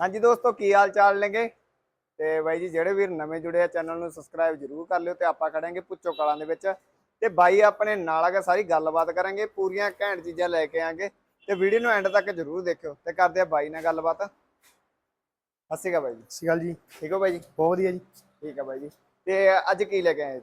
ਹਾਂਜੀ ਦੋਸਤੋ ਕੀ ਹਾਲ ਚਾਲ ਨੇਗੇ? ਤੇ ਬਾਈ ਜੀ ਜਿਹੜੇ ਵੀਰ ਨਵੇਂ ਜੁੜੇ ਆ ਚੈਨਲ ਨੂੰ ਸਬਸਕ੍ਰਾਈਬ ਜਰੂਰ ਕਰ ਲਿਓ ਤੇ ਆਪਾਂ ਖੜਾਂਗੇ ਪੁੱਛੋ ਕਲਾਂ ਦੇ ਵਿੱਚ। ਤੇ ਬਾਈ ਆਪਣੇ ਨਾਲ ਆ ਕੇ ਸਾਰੀ ਗੱਲਬਾਤ ਕਰਾਂਗੇ ਪੂਰੀਆਂ ਘੈਂਟ ਚੀਜ਼ਾਂ ਲੈ ਕੇ ਆਂਗੇ ਤੇ ਵੀਡੀਓ ਨੂੰ ਐਂਡ ਤੱਕ ਜਰੂਰ ਦੇਖਿਓ ਤੇ ਕਰਦੇ ਆ ਬਾਈ ਨਾਲ ਗੱਲਬਾਤ। ਹੱਸੇਗਾ ਬਾਈ ਜੀ। ਸਤਿ ਅਕਾਲ ਜੀ। ਠੀਕ ਹੋ ਬਾਈ ਜੀ? ਬਹੁਤ ਵਧੀਆ ਜੀ। ਠੀਕ ਆ ਬਾਈ ਜੀ। ਤੇ ਅੱਜ ਕੀ ਲੈ ਕੇ ਆਏ?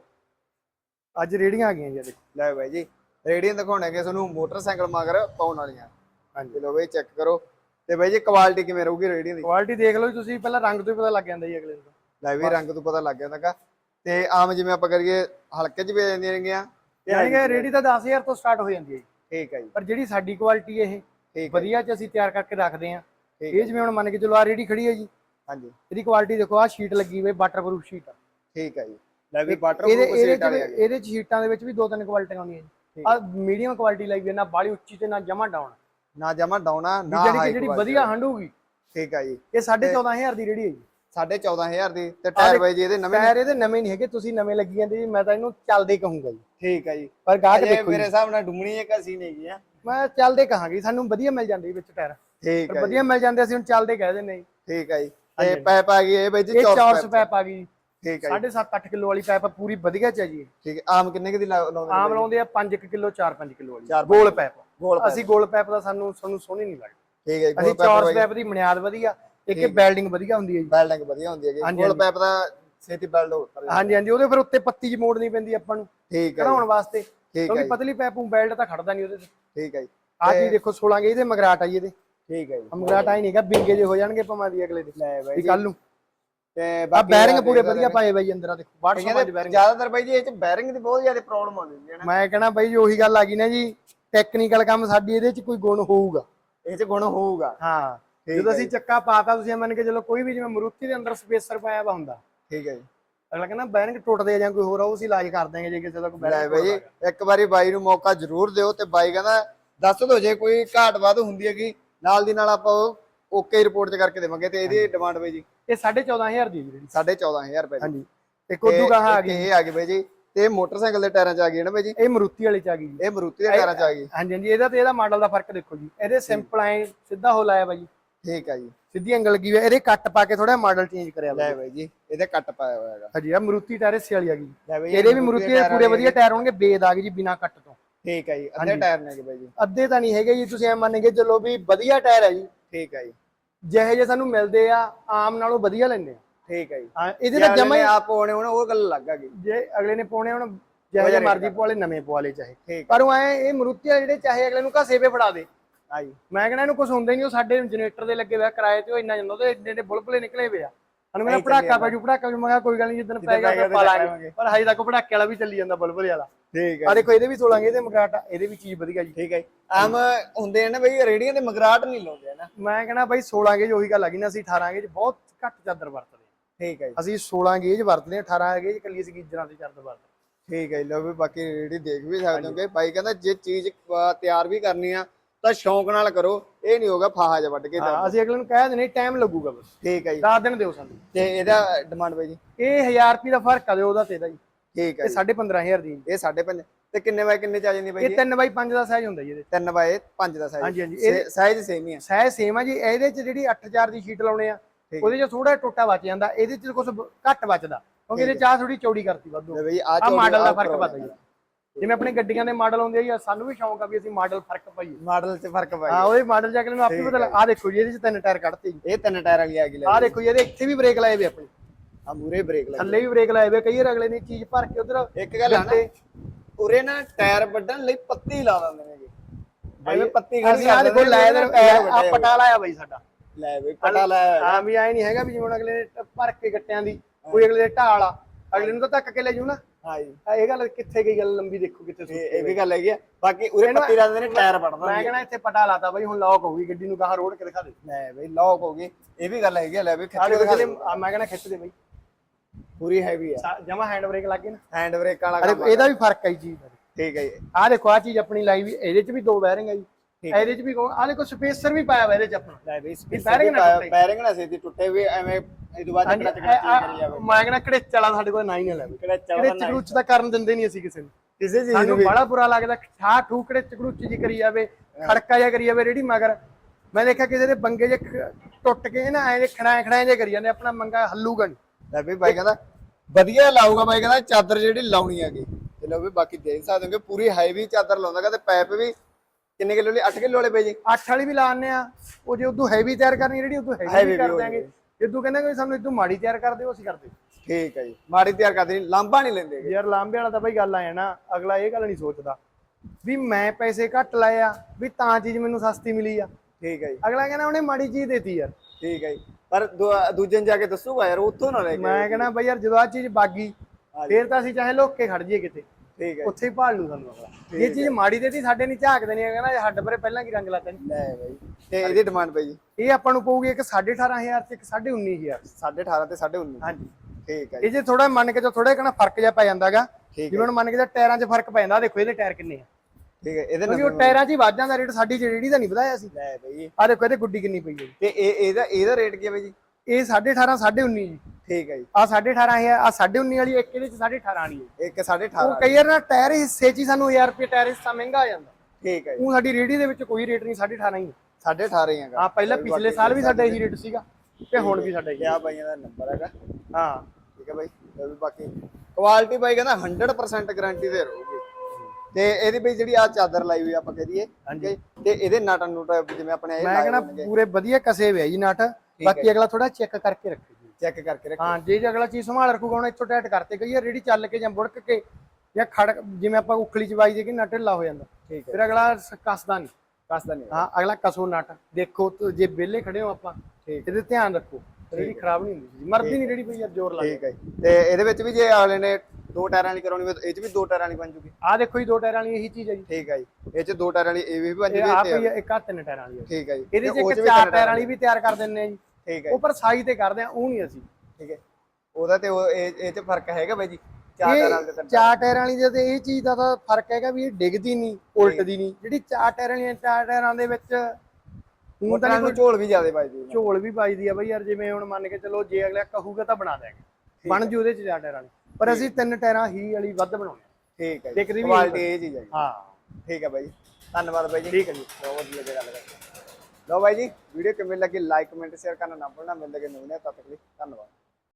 ਅੱਜ ਰੇੜੀਆਂ ਆ ਗਈਆਂ ਜੀ ਦੇਖੋ ਲੈ ਬਾਈ ਜੀ ਰੇਡੀਅਨ ਦਿਖਾਉਣਗੇ ਤੁਹਾਨੂੰ ਮੋਟਰਸਾਈਕਲ ਮਗਰ ਪਾਉਣ ਵਾਲੀਆਂ। ਹਾਂਜੀ। ਲੋ ਬਾਈ ਚੈੱਕ ਕਰੋ। ਤੇ ਬਾਈ ਜੀ ਕੁਆਲਿਟੀ ਕਿਵੇਂ ਰਹੂਗੀ ਰੇਡੀਅਨ ਦੀ? ਕੁਆਲਿਟੀ ਦੇਖ ਲਓ ਤੁਸੀਂ ਪਹਿਲਾਂ ਰੰਗ ਤੋਂ ਹੀ ਪਤਾ ਲੱਗ ਜਾਂਦਾ ਜੀ ਅਗਲੇ ਨੂੰ ਲੈ ਵੀ ਰੰਗ ਤੋਂ ਪਤਾ ਲੱਗ ਜਾਂਦਾਗਾ ਤੇ ਆਮ ਜਿਵੇਂ ਆਪਾਂ ਕਰੀਏ ਹਲਕੇ ਚ ਵੀ ਆ ਜਾਂਦੀਆਂ ਨੇਗੀਆਂ ਯਾਨੀ ਕਿ ਰੇੜੀ ਤਾਂ 10000 ਤੋਂ ਸਟਾਰਟ ਹੋ ਜਾਂਦੀ ਹੈ ਜੀ। ਠੀਕ ਹੈ ਜੀ। ਪਰ ਜਿਹੜੀ ਸਾਡੀ ਕੁਆਲਿਟੀ ਇਹ ਵਧੀਆ ਚ ਅਸੀਂ ਤਿਆਰ ਕਰਕੇ ਰੱਖਦੇ ਆ ਇਹ ਜਿਵੇਂ ਹੁਣ ਮੰਨ ਕੇ ਚਲੋ ਆ ਰੇੜੀ ਖੜੀ ਹੈ ਜੀ। ਹਾਂਜੀ। ਇਹਦੀ ਕੁਆਲਿਟੀ ਦੇਖੋ ਆ ਸ਼ੀਟ ਲੱਗੀ ਹੋਈ ਵਾਟਰਪ੍ਰੂਫ ਸ਼ੀਟ ਆ। ਠੀਕ ਹੈ ਜੀ। ਲੈ ਵੀ ਵਾਟਰ ਇਹਦੇ ਪ੍ਰੂਫ ਇਹਦੇ ਸੀਟ ਵਾਲੀ ਆ ਇਹਦੇ ਚ ਸ਼ੀਟਾਂ ਦੇ ਵਿੱਚ ਵੀ ਦੋ ਤਿੰਨ ਕੁਆਲਿਟੀਆਂ ਆਉਂਦੀਆਂ ਜੀ। ਆ। ਮੀਡੀਅਮ ਕੁਆਲਿਟੀ ਲਈ ਵੀ ਨਾ ਬਾਲੀ ਉੱਚੀ ਤੇ ਨਾ ਜਮਾ ਡਾਊਨ ਨਾ ਜਮਾ ਡਾਉਣਾ ਨਾ ਜਿਹੜੀ ਕਿ ਹਾਈ ਜਿਹੜੀ ਵਧੀਆ ਹੰਡੂਗੀ। ਠੀਕ ਹੈ ਜੀ। ਇਹ 14500 ਦੀ ਰੇੜੀ ਹੈ ਜੀ। 14500 ਦੀ ਤੇ ਟਾਇਰ ਬਾਈ ਜੀ ਇਹਦੇ ਨਵੇਂ ਨੇ? ਟਾਇਰ ਇਹਦੇ ਨਵੇਂ ਨਹੀਂ ਹੈਗੇ ਤੁਸੀਂ ਨਵੇਂ ਲੱਗੀ ਜਾਂਦੇ ਜੀ ਮੈਂ ਤਾਂ ਇਹਨੂੰ ਚੱਲਦੇ ਕਹੂੰਗਾ ਜੀ। ਠੀਕ ਹੈ ਜੀ। ਪਰ ਗਾਹਕ ਅਜੇ ਦੇਖੋ ਮੇਰੇ ਜੀ ਹਿਸਾਬ ਨਾਲ ਡੁੰਮਣੀ ਇੱਕ ਅਸੀਂ ਨਹੀਂ ਗਈ ਆ ਮੈਂ ਚੱਲਦੇ ਕਹਾਂਗੇ ਸਾਨੂੰ ਵਧੀਆ ਮਿਲ ਜਾਂਦੇ ਜੀ ਵਿੱਚ ਟਾਇਰ ਠੀਕ ਪਰ ਜੀ। ਵਧੀਆ ਮਿਲ ਜਾਂਦੇ ਅਸੀਂ ਹੁਣ ਚੱਲਦੇ ਕਹਿ ਦਿੰਦੇ ਜੀ। ਠੀਕ ਹੈ ਜੀ। ਤੇ ਪੈਪ ਆ ਗਈ ਇਹ ਬਾਈ ਜੀ ਇਹ 400 400 ਪੈਪ। ਆ ਗਈ ਠੀਕ ਹੈ ਜੀ। 7.5 8 ਕਿਲੋ ਵਾਲੀ ਪੈਪ ਪੂਰੀ ਵਧੀਆ ਚ ਹੈ ਜੀ। ਠੀਕ ਆਮ ਕਿੰਨੇ ਕੁ ਦੀ ਲਾ- ਲਾਉਂਦੇ ਆਮ ਲਾਉਂਦੇ ਆ 5 ਕਿਲੋ 4-5 ਕਿਲੋ ਵਾਲੀ। ਚਾਰ ਗੋਲ ਪੈਪ। ਗੋਲ ਪੈਪ। ਅਸੀਂ ਗੋਲ ਪੈਪ ਦਾ ਸਾਨੂੰ ਸਾਨੂੰ ਸੋਹਣੀ ਨਹੀਂ ਲੱਗਦੀ। ਠੀਕ ਹੈ ਜੀ ਅਸੀਂ ਗੋਲ ਪੈਪ ਚੌਰਸ ਪੈਪ ਦੀ ਬੁਨਿਆਦ ਵਧੀਆ ਇੱਕ ਇਹ ਬੈਲਡਿੰਗ ਵਧੀਆ ਹੁੰਦੀ ਹੈ ਜੀ। ਬੈਲਡਿੰਗ ਵਧੀਆ ਹੁੰਦੀ ਹੈ ਜੀ ਹਾਂਜੀ, ਗੋਲ ਹਾਂਜੀ। ਪੈਪ ਦਾ ਛੇਤੀ ਬੈਲਡ ਹੋ ਹਾਂਜੀ ਹਾਂਜੀ ਉਹਦੇ ਫਿਰ ਉੱਤੇ ਪੱਤੀ ਜੀ ਮੋੜਨੀ ਪੈਂਦੀ ਆਪਾਂ ਨੂੰ ਠੀਕ ਹੈ ਕਢਾਉਣ ਵਾਸਤੇ। ਠੀਕ ਹੈ ਕਿਉਂਕਿ ਜੀ, ਪਤਲੀ ਪੈਪ ਨੂੰ ਬੈਲਟ ਤਾਂ ਖੜਦਾ ਨਹੀਂ ਉਹਦੇ ਤੇ। ਠੀਕ ਹੈ ਜੀ। ਆਹ ਚੀਜ਼ ਦੇਖੋ 16 ਗੇ ਇਹਦੇ ਮਗਰਾਟ ਆਈ ਇਹਦੇ। ਠੀਕ ਹੈ ਜੀ। ਮਗਰਾਟ ਆਈ ਨਹੀਂਗਾ ਬਿੰਗੇ ਜੇ ਹੋ ਜਾਣਗੇ ਭਮਾ ਦੀ ਅਗਲੇ ਦੇ ਲੈ ਬਾਈ ਵੀ ਜੀ। ਕੱਲ ਨੂੰ। ਤੇ ਆ ਬੈਰਿੰਗ ਆ ਪੂਰੇ ਵਧੀਆ ਪਾਏ ਬਾਈ ਅੰਦਰ ਆ ਦੇਖੋ 805 ਕਹਿੰਦੇ ਬੈਰਿੰਗ ਜ਼ਿਆਦਾਤਰ ਬਾਈ ਜੀ ਇਹ ਚ ਬੈਰਿੰਗ ਦੀ ਬਹੁਤ ਜ਼ਿਆਦਾ ਪ੍ਰੋਬਲਮ ਆਉਂਦੀ ਹੈ ਨਾ। ਮੈਂ ਕਹਣਾ ਬਾਈ ਜੀ ਉਹੀ ਗੱਲ ਆ ਗਈ ਨਾ ਜੀ। ਟੈਕਨੀਕਲ ਕੰਮ ਸਾਡੀ ਇਹਦੇ ਚ ਕੋਈ ਗੁਣ ਹੋਊਗਾ। ਇਹ ਚ ਗੁਣ ਹੋਊਗਾ। ਹਾਂ। ਜਦੋਂ ਅਸੀਂ ਚੱਕਾ ਪਾਤਾ ਤੁਸੀਂ ਮੰਨ ਕੇ ਚਲੋ ਕੋਈ ਵੀ ਜਿਵੇਂ ਮਰੂਤੀ ਦੇ ਅੰਦਰ ਸਪੇਸਰ ਪਾਇਆ ਵਾ ਹੁੰਦਾ। ਠੀਕ ਹੈ ਜੀ। ਅਗਲਾ ਕਹਿੰਦਾ ਬੈਰਿੰਗ ਟੁੱਟਦੇ ਜਾਂ ਕੋਈ ਹੋਰ ਆ ਉਹ ਅਸੀਂ ਇਲਾਜ ਕਰ ਦਾਂਗੇ ਜੇ ਕਿਸੇ ਦਾ ਕੋਈ ਬੈਰਿੰਗ ਬਾਈ ਜੀ ਇੱਕ ਵਾਰੀ ਬਾਈ ਨੂੰ ਮੌਕਾ ਜ਼ਰੂਰ ਦਿਓ ਤੇ ਬਾਈ ਕਹਿੰਦਾ ਦੱਸ ਦੋ ਜੇ ਕੋਈ ਘਾਟ ਵਾਧ ਹੁੰਦੀ ਹੈਗੀ ਨਾਲ ਦੀ ਨਾਲ ਆਪਾਂ ਓਕੇ ਰਿਪੋਰਟ ਚ ਕਰਕੇ ਦੇਵਾਂਗੇ ਤੇ ਇਹਦੀ ਡਿਮਾਂਡ ਬਾਈ ਜੀ। ਇਹ 14500 ਦੀ ਜਿਹੜੀ 14500 ਰੁਪਏ ਦੀ। ਹਾਂਜੀ। ਤੇ ਕੋਦੂ ਕਹਾ ਆ ਗਈ। ਇਹ ਆ ਗਈ ਬਾਈ ਜੀ ਤੇ ਮੋਟਰਸਾਈਕਲ ਦੇ ਟਾਇਰਾਂ ਚ ਆ ਗਈ ਨਾ ਬਾਈ ਜੀ? ਇਹ ਮਰੂਤੀ ਵਾਲੇ ਚ ਆ ਗਈ ਜੀ। ਇਹ ਮਰੂਤੀ ਦੇ ਟਾਇਰਾਂ ਚ ਆ ਗਈ। ਹਾਂਜੀ ਹਾਂਜੀ ਇਹਦਾ ਤੇ ਇਹਦਾ ਮਾਡਲ ਦਾ ਫ਼ਰਕ ਦੇਖੋ ਜੀ। ਇਹਦੇ ਸਿੰਪਲ ਐ ਸਿੱਧਾ ਹੋ ਲਾਇਆ ਬਾਈ ਠੀਕ ਹੈ ਜੀ। ਸਿੱਧੀ ਐਂਗਲ ਲੱਗੀ ਹੋਈ ਹੈ ਇਹਦੇ ਕੱਟ ਪਾ ਕੇ ਥੋੜਾ ਮਾਡਲ ਚੇਂਜ ਕਰਿਆ ਲੈ ਬਾਈ ਜੀ ਇਹਦੇ ਕੱਟ ਪਾਇਆ ਹੋਇਆ ਹੈਗਾ। ਹਾਂਜੀ ਆ ਮਰੂਤੀ ਟਾਇਰ ਇਸੇ ਵਾਲੀ ਆ ਗਈ। ਲੈ ਬਾਈ ਇਹਦੇ ਵੀ ਮਰੂਤੀ ਦੇ ਪੂਰੇ ਵਧੀਆ ਟਾਇਰ ਹੋਣਗੇ ਬੇਦ ਆ ਗਈ ਜੀ ਬਿਨਾ ਕੱਟ ਤੋਂ। ਠੀਕ ਹੈ ਜੀ ਅੱਧੇ ਟਾਇਰ ਨੇ ਬਾਈ ਜੀ। ਅੱਧੇ ਤਾਂ ਨਹੀਂ ਹੈਗੇ ਜੀ ਤੁਸੀਂ ਐ ਮੰਨ ਕੇ ਚੱਲੋ ਵੀ ਵਧੀਆ ਟਾਇਰ ਹੈ ਜੀ। ਠੀਕ ਹੈ ਜੀ। ਜਿਹੇ ਜੇ ਸਾਨੂੰ ਮਿਲਦੇ ਆ ਆਮ ਨਾਲੋਂ ਵਧੀਆ ਲੈਂਦੇ ਆ। ਠੀਕ ਹੈ ਜੀ। ਹਾਂ ਇਹਦੇ ਤਾਂ ਜਮਾ ਅਗਲੇ ਨੇ ਆਪ ਹੋਣੇ ਹੁਣ ਉਹ ਗੱਲ ਲੱਗ ਗਈ। ਜੇ ਅਗਲੇ ਨੇ ਪਾਉਣੇ ਹੁਣ ਜਿਹੇ ਜਿਹੇ ਮਰਜ਼ੀ ਪਵਾਲੇ ਨਵੇਂ ਪਵਾਲੇ ਚਾਹੇ। ਠੀਕ ਪਰ ਉਹ ਐ ਇਹ ਮਰੂਤੀ ਵਾਲੇ ਜਿਹੜੇ ਚਾਹੇ ਅਗਲੇ ਨੂੰ ਘਾਸੇ ਪੇ ਫੜਾ ਦੇ। ਆ ਜੀ। ਮੈਂ ਕਹਿੰਦਾ ਇਹਨੂੰ ਕੁਝ ਹੁੰਦਾ ਹੀ ਨਹੀਂ ਉਹ ਸਾਡੇ ਜਨਰੇਟਰ ਦੇ ਲੱਗੇ ਹੋਇਆ ਕਿਰਾਏ ਤੇ ਉਹ ਇੰਨਾ ਜਾਂਦਾ ਉਹਦੇ ਏਡੇ ਏਡੇ ਬੁਲਬੁਲੇ ਨਿਕਲੇ ਪਏ ਆ। ਸਾਨੂੰ ਕਹਿੰਦਾ ਪੜਾਕਾ ਪੈ ਜੂ ਪੜਾਕਾ ਪੈ ਜੂ ਮੈਂ ਕਿਹਾ ਕੋਈ ਗੱਲ ਨਹੀਂ ਜਿੱਦਣ ਪੈਗਾ ਤਾਂ ਪਾ ਲਾਂਗੇ। ਪਰ ਹਜੇ ਤੱਕ ਪੜਾਕੇ ਵਾਲਾ ਵੀ ਚੱਲੀ ਜਾਂਦਾ ਬੁਲਬੁਲੇ ਵਾਲਾ। ਠੀਕ ਆ ਦੇਖੋ ਇਹਦੇ ਵੀ 16 ਇਹਦੇ ਮਗਰਾਟ ਇਹਦੇ ਵੀ ਚੀਜ਼ ਵਧੀਆ ਜੀ। ਠੀਕ ਹੈ। ਆਮ ਹੁੰਦੇ ਆ ਨਾ ਬਈ ਰੇੜੀਆਂ ਦੇ ਮਗਰਾਟ ਨਹੀਂ ਲਾਉਂਦੇ ਆ ਨਾ। ਮੈਂ ਕਹਿੰਦਾ ਬਾਈ 16 ਗੇਜ ਉਹੀ ਗੱਲ ਆ ਗਈ ਨਾ ਅਸੀਂ 18 ਗੇਜ ਬਹੁਤ ਘੱਟ ਚਾਦਰ ਵਰਤਦੇ ਹਾਂ ਠੀਕ ਹੈ ਜੀ। ਅਸੀਂ 16 ਗੇਜ ਵਰਤਦੇ ਹਾਂ 18 ਗੇਜ ਕੱਲੀ ਅਸੀਂ ਗੀਜਰਾਂ ਤੇ ਚਾਦਰ ਵਰਤਦੇ ਠੀਕ ਹੈ ਜੀ, ਲਓ ਵੀ ਬਾਕੀ ਰੇੜੀ ਦੇਖ ਵੀ ਸਕਦੇ ਹੋਗੇ। ਬਾਈ ਕਹਿੰਦਾ ਜੇ ਚੀਜ਼ ਅਹ, ਤਿਆਰ ਵੀ ਕਰਨੀ ਆ ਤਾਂ ਸ਼ੌਂਕ ਨਾਲ ਕਰੋ। ਇਹ ਨਹੀਂ ਹੋਗਾ ਫਾਹਾ ਜਿਹਾ ਵੱਢ ਕੇ ਹਾਂ ਤਾਂ ਅਸੀਂ ਅਗਲੇ ਨੂੰ ਕਹਿ ਦਿੰਦੇ ਟਾਈਮ ਲੱਗੂਗਾ ਬਸ। ਠੀਕ ਹੈ ਜੀ। 10 ਦਿਨ ਦਿਓ ਸਾਨੂੰ। ਤੇ ਇਹਦਾ ਡਿਮਾਂਡ ਬਾਈ ਜੀ? ਇਹ 1000 ਰੁਪਏ ਦਾ ਫ਼ਰਕ ਆ ਦਿਓ ਉਹਦਾ ਤੇ ਇਹਦਾ ਜੀ। ਠੀਕ ਹੈ ਇਹ ਜੀ। 15.5 ਦੀ ਇਹ 5.5 ਤੇ ਕਿੰਨੇ ਬਾਈ ਕਿੰਨੇ ਚ ਆ ਜਾਂਦੀ ਬਾਈ ਇਹ ਜੀ? 3 ਬਾਈ 5 ਦਾ ਸਾਈਜ਼ ਹੁੰਦਾ ਜੀ ਇਹਦੇ 3 ਬਾਈ 5 ਦਾ ਸਾਈਜ਼ ਹਾਂਜੀ, ਹਾਂਜੀ, ਇਹਦੇ- ਸਾਈਜ਼ ਸੇਮ ਹੀ ਆ। ਸਾਈਜ਼ ਸੇਮ ਆ ਜੀ। ਇਹਦੇ ਚ ਜਿਹੜੀ 8000 ਦੀ ਸ਼ੀਟ ਲਾਉਣੇ ਆ ਉਹਦੇ ਚ ਥੋੜਾ ਟੋਟਾ ਬਚ ਜਾਂਦਾ ਇਹਦੇ ਚ ਕੁਝ ਘੱਟ ਬਚਦਾ ਕਿਉਂਕਿ ਇਹਦੇ ਚਾਹ ਥੋੜੀ ਚੌੜੀ ਕਰਤੀ ਵਾਧੂ ਬਈ ਆ ਮਾਡਲ ਦਾ ਫ਼ਰਕ ਪਤਾ ਜੀ ਜਿਵੇਂ ਆਪਣੇ ਗੱਡੀਆਂ ਦੇ ਮਾਡਲ ਹੁੰਦੇ ਆ ਜੀ ਸਾਨੂੰ ਵੀ ਸ਼ੌਂਕ ਆ ਵੀ ਅਸੀਂ ਮਾਡਲ ਫ਼ਰਕ ਪਾਈਏ। ਮਾਡਲ 'ਚ ਫ਼ਰਕ ਪਾਈ ਹਾਂ ਉਹਦੇ ਮਾਡਲ ਜਾ ਕੇ ਨੂੰ ਆਪੇ ਪਤਾ ਆ ਦੇਖੋ ਜੀ ਇਹਦੇ ਚ ਤਿੰਨ ਟਾਇਰ ਕੱਢਤੇ ਜੀ। ਇਹ ਤਿੰਨ ਟਾਇਰ ਵਾਲੀ ਆ ਗਈ ਆ ਦੇਖੋ ਜੀ ਇਹਦੇ ਇੱਥੇ ਵੀ ਬ੍ਰੇਕ ਲਾਏ ਵੇ ਆਪਣੇ। ਆ ਮੂਰੇ ਬ੍ਰੇਕ ਲੱਗੀ ਥੱਲੇ ਵੀ ਬ੍ਰੇਕ ਲਾਏ ਵੇ ਕਈ ਵਾਰ ਅਗਲੇ ਨੇ ਚੀਜ਼ ਭਰ ਕੇ ਉਧਰ ਇੱਕ ਗੱਲ ਆ ਨਾ ਉਰੇ ਨਾ ਟਾਇਰ ਵੱਢਣ ਲਈ ਪੱਤੀ ਲਾ ਦਿੰਦੇ ਨੇਗੇ ਐਵੇਂ ਪੱਤੀ ਖੜੀ ਆ ਦੇਖੋ ਲਾਇਆ ਨੇ, ਆ ਪਟਾ ਲਾਇਆ ਬਾਈ ਸਾਡਾ। ਲੈ ਬਈ ਪਤਾ ਲੈ ਹਾਂ ਵੀ ਐ ਨਹੀਂ ਹੈਗਾ ਵੀ ਜਿਵੇਂ ਹੁਣ ਅਗਲੇ ਨੇ ਭਰ ਕੇ ਗੱਟਿਆਂ ਦੀ ਕੋਈ ਅਗਲੇ ਦੇ ਢਾਲ ਆ। ਅਗਲੇ ਨੂੰ ਤਾਂ ਧੱਕ ਕੇ ਲੈ ਜੂ ਨਾ। ਹਾਂ ਜੀ। ਇਹ ਗੱਲ ਕਿੱਥੇ ਗਈ ਗੱਲ ਲੰਬੀ ਦੇਖੋ ਕਿੱਥੇ ਸੁੱਟੀ ਇਹ ਵੀ ਗੱਲ ਹੈਗੀ ਆ। ਬਾਕੀ ਉਰੇ ਪੱਤੀ ਦਿੰਦੇ ਨੇ ਟਾਇਰ ਵੱਢ ਮੈਂ ਕਹਣਾ ਇੱਥੇ ਪਟਾ ਲਾਤਾ ਬਾਈ ਹੁਣ ਲੌਕ ਹੋ ਗਈ ਗੱਡੀ ਨੂੰ ਕਹਾ ਰੋਡ ਕੇ ਦਿਖਾ ਦੇ। ਲੈ ਬਈ ਲੌਕ ਹੋ ਗਈ। ਇਹ ਵੀ ਗੱਲ ਹੈਗੀ ਆ ਲੈ ਬਈ ਖਿੱਚ ਦਿਖਾ ਮੈਂ ਕਹਣਾ ਖਿੱਚ ਦੇ ਬਾਈ। ਪੂਰੀ ਹੈਵੀ ਆ। ਜਮਾ ਹੈਂਡ ਬ੍ਰੇਕ ਲੱਗੇ ਨਾ। ਹੈਂਡ ਬ੍ਰੇਕ ਵਾਲਾ ਇਹਦਾ ਵੀ ਫ਼ਰਕ ਹੈ ਜੀ। ਠੀਕ ਹੈ ਜੀ। ਆ ਦੇਖੋ ਆ ਚੀਜ਼ ਆਪਣੀ ਲਾਈ ਵੀ ਇਹਦੇ ਚ ਵੀ ਦੋ ਬੈਰਿੰਗ ਆ ਜੀ। ਇਹਦੇ ਚ ਵੀ ਆ ਦੇਖੋ ਸਪੇਸਰ ਵੀ ਪਾਇਆ ਵਾ ਇਹਦੇ ਚ ਆਪਣਾ ਲੈ ਬਈ bearing ਨਾ ਟੁੱਟੇ। ਬੈਰਿੰਗ ਨਾ ਸੇਤੀ ਟੁੱਟੇ ਵੀ ਐਵੇਂ ਇਹ ਤੋਂ ਬਾਅਦ ਚੱਕੜਾ ਚੱਕੜਾ ਕਰੀ ਜਾਵੇ। ਮੈਂ ਕਹਣਾ ਕਿਹੜੇ ਚਲਾ ਸਾਡੇ ਕੋਲ ਨਾ ਹੀ ਨਾ ਲੈ ਕਿਹੜਾ ਚੱਲਦਾ ਕਿਹੜੇ ਚਕੜੂਚ ਦਾ ਕਰਨ ਦਿੰਦੇ ਨਹੀਂ ਅਸੀਂ ਕਿਸੇ ਨੂੰ। ਕਿਸੇ ਚੀਜ਼ ਸਾਨੂੰ ਨੂੰ ਬੜਾ ਬੁਰਾ ਲੱਗਦਾ ਠਾ ਠੂਕੜੇ ਚਕੜੂਚ ਜੀ ਕਰੀ ਜਾਵੇ ਖੜਕਾ ਜਿਹਾ ਕਰੀ ਜਾਵੇ ਰੇੜੀ ਮਗਰ। ਮੈਂ ਦੇਖਿਆ ਕਿਸੇ ਦੇ ਬੰਗੇ ਜੇ ਟੁੱਟ ਕੇ ਨਾ ਐ ਖੜਾਏ ਖੜਾਏ ਜੇ ਕਰੀ ਜਾਂਦੇ ਆਪਣਾ ਮੰਗਾ ਹੱਲੂਗਾ ਨਹੀਂ ਲੈ ਵੀ ਬਾਈ ਕਹਿੰਦਾ ਵਧੀਆ ਲਾਊਗਾ ਬਾਈ ਕਹਿੰਦਾ ਚਾਦਰ ਜਿਹੜੀ ਲਾਉਣੀ ਹੈਗੀ। ਵੀ ਬਾਕੀ ਦੇਖ ਸਕਦੇ ਹੋ ਕਿ ਪੂਰੀ ਹੈਵੀ ਚਾਦਰ ਲਾਉਂਦਾਗਾ ਤੇ ਪੈਪ ਵੀ ਕਿੰਨੇ ਕਿਲੋ ਲਈ 8 ਕਿਲੋ ਵਾਲੇ ਬਾਈ ਜੀ। 8 ਵਾਲੀ ਵੀ ਲਾਣੇ ਆ ਉਹ ਜੇ ਉਦੋਂ ਹੈਵੀ ਤਿਆਰ ਕਰਨੀ ਜਿਹੜੀ ਉਦੋਂ ਹੈਵੀ ਵੀ ਕਰ ਹੋ ਦਿਆਂਗੇ। ਜਦੋਂ ਕਹਿੰਦੇ ਕੋਈ ਸਾਨੂੰ ਇਦੋਂ ਮਾੜੀ ਤਿਆਰ ਕਰ ਦਿਓ ਅਸੀਂ ਕਰਦੇ ਠੀਕ ਹੈ ਜੀ। ਮਾੜੀ ਤਿਆਰ ਕਰਦੇ ਨਹੀਂ ਲਾਂਬਾ ਨਹੀਂ ਲੈਂਦੇ। ਯਾਰ ਲਾਂਬੇ ਵਾਲਾ ਤਾਂ ਬਈ ਗੱਲ ਆਇਆ ਨਾ ਅਗਲਾ ਇਹ ਗੱਲ ਨਹੀਂ ਸੋਚਦਾ ਵੀ ਮੈਂ ਪੈਸੇ ਘੱਟ ਲਾਏ ਆ ਵੀ ਤਾਂ ਚੀਜ਼ ਮੈਨੂੰ ਸਸਤੀ ਮਿਲੀ ਆ। ਠੀਕ ਹੈ ਜੀ। ਅਗਲਾ ਕਹਿੰਦਾ ਉਹਨੇ ਮਾੜੀ ਚੀਜ਼ ਦੇਤੀ ਯਾਰ। ਠੀਕ ਹੈ ਜੀ। ਪਰ ਦੂਜੇ ਨੂੰ ਜਾ ਕੇ ਦੱਸੂਗਾ ਯਾਰ ਉੱਥੋਂ ਨਾ ਲੈ ਕੇ ਮੈਂ ਕਹਿੰਦਾ ਬਈ ਯਾਰ ਜਦੋਂ ਆ ਚੀਜ਼ ਬਾਗੀ। ਫੇਰ ਤਾਂ ਅਸੀਂ ਚਾਹੇ ਲੁੱਕ ਕੇ ਖੜ ਜਾਈਏ ਕਿਤੇ। ਠੀਕ ਹੈ ਉੱਥੇ ਹੀ ਭਾਲ ਲੂ ਸਾਨੂੰ ਅਗਲਾ। ਇਹ ਚੀਜ਼ ਮਾੜੀ ਦੇਤੀ ਸਾਡੇ ਨਹੀਂ ਝਾਕਦੇ ਨਹੀਂ ਕਹਿੰਦਾ ਹੱਡ ਪਰੇ ਪਹਿਲਾਂ ਕੀ ਰੰਗ ਲਾਤਾ ਜੀ? ਲੈ ਬਾਈ। ਤੇ ਇਹਦੀ ਡਿਮਾਂਡ ਪਈ ਜੀ? ਇਹ ਆਪਾਂ ਨੂੰ ਪਊਗੀ ਇੱਕ 18500 ਤੇ ਇੱਕ 19500 18.5 ਤੇ 19.5 ਹਾਂਜੀ। ਠੀਕ ਹੈ ਜੀ ਇਹ ਜੇ। ਥੋੜਾ ਮੰਨ ਕੇ ਜੋ ਥੋੜਾ ਕਣਾ ਫ਼ਰਕ ਜਿਹਾ ਪੈ ਜਾਂਦਾਗਾ। ਜਿਵੇਂ ਮੰਨ ਕੇ ਜੋ ਟਾਇਰਾਂ 'ਚ ਫ਼ਰਕ ਪੈ ਜਾਂਦਾ ਆਹ ਦੇਖੋ ਇਹਦੇ ਟਾਇਰ ਕਿੰਨੇ ਆ। ਠੀਕ ਹੈ ਇਹਦੇ ਨਾਲ ਉਹ ਟਾਇਰਾਂ 'ਚ ਹੀ ਵੱਧ ਜਾਂਦਾ ਰੇਟ ਸਾਡੀ ਜਿਹੜੀ ਦਾ ਨਹੀਂ ਵਧਾਇਆ ਸੀ। ਲੈ ਬਾਈ। ਆ ਦੇਖੋ ਇਹਦੇ ਗੁੱਡੀ ਕਿੰਨੀ ਪਈ ਹੈ ਤੇ ਇਹ ਇਹਦਾ ਇਹਦਾ ਰੇਟ ਕੀ ਹੈ ਬਾਈ ਜੀ? ਇਹ 18.5 19.5 ਜੀ। ਠੀਕ ਹੈ ਜੀ। ਆ 18.5 ਹੈ ਆ 19.5 ਵਾਲੀ ਇੱਕ ਇਹਦੇ 'ਚ 18.5 ਆਣੀ ਹੈ। ਇੱਕ 18.5 ਉਹ ਕਈ ਵਾਰ ਨਾ ਟਾਇਰ ਹਿੱਸੇ 'ਚ ਹੀ ਸਾਨੂੰ 1000 ਰੁਪਏ ਟਾਇਰ ਹਿੱਸਾ ਮਹਿੰਗਾ ਆ ਜਾਂਦਾ। ਠੀਕ ਹੈ ਜੀ। ਉਹ ਸਾਡੀ ਰੇੜੀ ਦੇ ਵਿੱਚ ਕੋਈ ਰੇਟ ਨਹੀਂ 18.5 ਹੀ ਹੈ। 18.5 ਹੈਗਾ। ਆ ਪਹਿਲਾਂ ਪਿਛਲੇ ਸਾਲ ਵੀ ਸਾਡਾ ਇਹੀ ਰੇਟ ਸੀਗਾ ਤੇ ਹੁਣ ਵੀ ਸਾਡਾ ਇਹੀ ਕਿਆ ਬਾਈਆਂ ਦਾ ਨੰਬਰ ਹੈਗਾ? ਹਾਂ। ਠੀਕ ਹੈ ਬਾਈ ਵੀ ਬਾਕੀ ਕੁਆਲਿਟੀ ਬਾਈ ਕਹਿੰਦਾ 100% ਗਾਰੰਟੀ ਤੇ ਰਹੂਗੀ। ਤੇ ਇਹਦੀ ਬਈ ਜਿਹੜੀ ਆ ਚਾਦਰ ਲਾਈ ਹੋਈ ਆ ਆਪਾਂ ਕਹਦੀਏ ਹਾਂਜੀ। ਤੇ ਇਹਦੇ ਨਟ ਨੂਟ ਜਿਵੇਂ ਆਪਣੇ ਇਹ ਮੈਂ ਕਹਿੰਦਾ ਪੂਰੇ ਵਧੀਆ ਕਸੇ ਹੋਏ ਆ ਜੀ ਨਟ। ਬਾਕੀ ਅਗਲਾ ਥੋੜਾ ਚੈੱਕ ਕਰਕੇ ਰੱਖੇ ਚੈੱਕ ਕਰਕੇ ਰੱਖ ਹਾਂ ਜੇ ਜੇ ਅਗਲਾ ਚੀਜ਼ ਸੰਭਾਲ ਰੱਖੂਗਾ ਹੁਣ ਇੱਥੋਂ ਟਾਈਟ ਕਰਤੇ ਕਈ ਰੇੜੀ ਚੱਲ ਕੇ ਜਾਂ ਬੁੜਕ ਕੇ ਜਾਂ ਖੜ ਜਿਵੇਂ ਆਪਾਂ ਉਖਲੀ ਚ ਵਾਈ ਜੇ ਕਿ ਨਟ ਢਿੱਲਾ ਹੋ ਜਾਂਦਾ। ਠੀਕ ਹੈ। ਫਿਰ ਅਗਲਾ ਕੱਸਦਾ ਨਹੀਂ। ਦੱਸਦਾ ਨਹੀਂ। ਹਾਂ ਅਗਲਾ ਕਸੋ ਨਟ ਦੇਖੋ ਜੇ ਵਿਹਲੇ ਖੜੇ ਹੋ ਆਪਾਂ ਠੀਕ। ਇਹਦੇ ਧਿਆਨ ਰੱਖੋ। ਰੇੜੀ ਖਰਾਬ ਨਹੀਂ ਹੁੰਦੀ ਮਰਦੀ ਨਹੀਂ ਰੇੜੀ ਪਈ ਯਾਰ ਜ਼ੋਰ ਲਾ ਠੀਕ ਹੈ। ਤੇ ਇਹਦੇ ਵਿੱਚ ਵੀ ਜੇ ਅਗਲੇ ਨੇ ਦੋ ਟਾਇਰਾਂ ਵਾਲੀ ਕਰਾਉਣੀ ਹੋਵੇ ਇਹ ਚ ਵੀ ਦੋ ਟਾਇਰਾਂ ਵਾਲੀ ਬਣ ਜੂਗੀ। ਆਹ ਦੇਖੋ ਜੀ ਦੋ ਟਾਇਰਾਂ ਵਾਲੀ ਇਹੀ ਚੀਜ਼ ਹੈ ਜੀ। ਠੀਕ ਹੈ ਜੀ। ਇਹ ਚ ਦੋ ਟਾਇਰਾਂ ਵਾਲੀ ਇਹ ਵੀ ਬਣ ਜੂਗੀ ਆ ਤੇ ਆ, ਇੱਕ ਆ ਤਿੰਨ ਟਾਇਰਾਂ ਵਾਲੀ। ਠੀਕ ਹੈ ਜੀ। ਇਹਦੇ ਚ ਇੱਕ ਚਾਰ ਟਾਇਰਾਂ ਵਾਲੀ ਵੀ ਤਿਆਰ ਕਰ ਦਿੰਨੇ ਆ ਜੀ। ਠੀਕ ਹੈ ਉਹ ਪਰ ਸਾਈਜ਼ ਤੇ ਕਰਦੇ ਆ ਉਹ ਨਹੀਂ ਅਸੀਂ ਠੀਕ ਹੈ। ਉਹਦਾ ਤੇ ਉਹ ਇਹ ਇਹ ਚ ਫ਼ਰਕ ਹੈਗਾ ਬਾਈ ਜੀ ਚਾਰ ਟਾਇਰਾਂ ਵਾਲੇ ਤੇ ਇਹ ਤਿੰਨ ਚਾਰ ਟਾਇਰਾਂ ਵਾਲੀ ਦੇ ਤੇ ਇਹ ਚੀਜ਼ ਦਾ ਤਾਂ ਫ਼ਰਕ ਹੈਗਾ ਵੀ ਇਹ ਡਿੱਗਦੀ ਨਹੀਂ ਉਲਟਦੀ ਨਹੀਂ ਜਿਹੜੀ ਚਾਰ ਟਾਇਰਾਂ ਵਾਲੀਆਂ ਚਾਰ ਟਾਇਰਾਂ ਦੇ ਵਿੱਚ ਹੁਣ ਤਾਂ ਨੂੰ ਝੋਲ ਵੀ ਜ਼ਿਆਦਾ ਵੱਜਦੀ ਝੋਲ ਵੀ ਵੱਜਦੀ ਆ ਬਈ ਯਾਰ ਜਿਵੇਂ ਹੁਣ ਮੰਨ ਕੇ ਚਲੋ ਜੇ ਅਗਲਾ ਕਹੂਗਾ ਤਾਂ ਬਣਾ ਦਿਆਂਗੇ ਬਣ ਜੂ ਉਹਦੇ ਚ ਚਾਰ ਟਾਇਰਾਂ ਵਾਲੀ। ਪਰ ਅਸੀਂ ਤਿੰਨ ਟਾਇਰਾਂ ਹੀ ਵਾਲੀ ਵੱਧ ਬਣਾਉਣੇ ਠੀਕ ਹੈ ਜੀ ਕੁਆਲਿਟੀ ਇਹ ਚੀਜ਼ ਹੈ ਹਾਂ। ਠੀਕ ਹੈ ਬਾਈ ਜੀ ਧੰਨਵਾਦ ਬਾਈ ਜੀ। ਠੀਕ ਹੈ ਜੀ। ਬਹੁਤ ਵਧੀਆ ਗੱਲ ਕਰਕੇ ਲਓ ਬਾਈ ਜੀ ਵੀਡੀਓ ਕਿਵੇਂ ਲੱਗੀ? ਲਾਈਕ ਕਮੈਂਟ ਸ਼ੇਅਰ ਕਰਨਾ ਨਾ ਭੁੱਲਣਾ। ਮਿਲਦੇ ਕਿ ਨਵੇਂ ਤੱਕ ਲਈ। ਧੰਨਵਾਦ।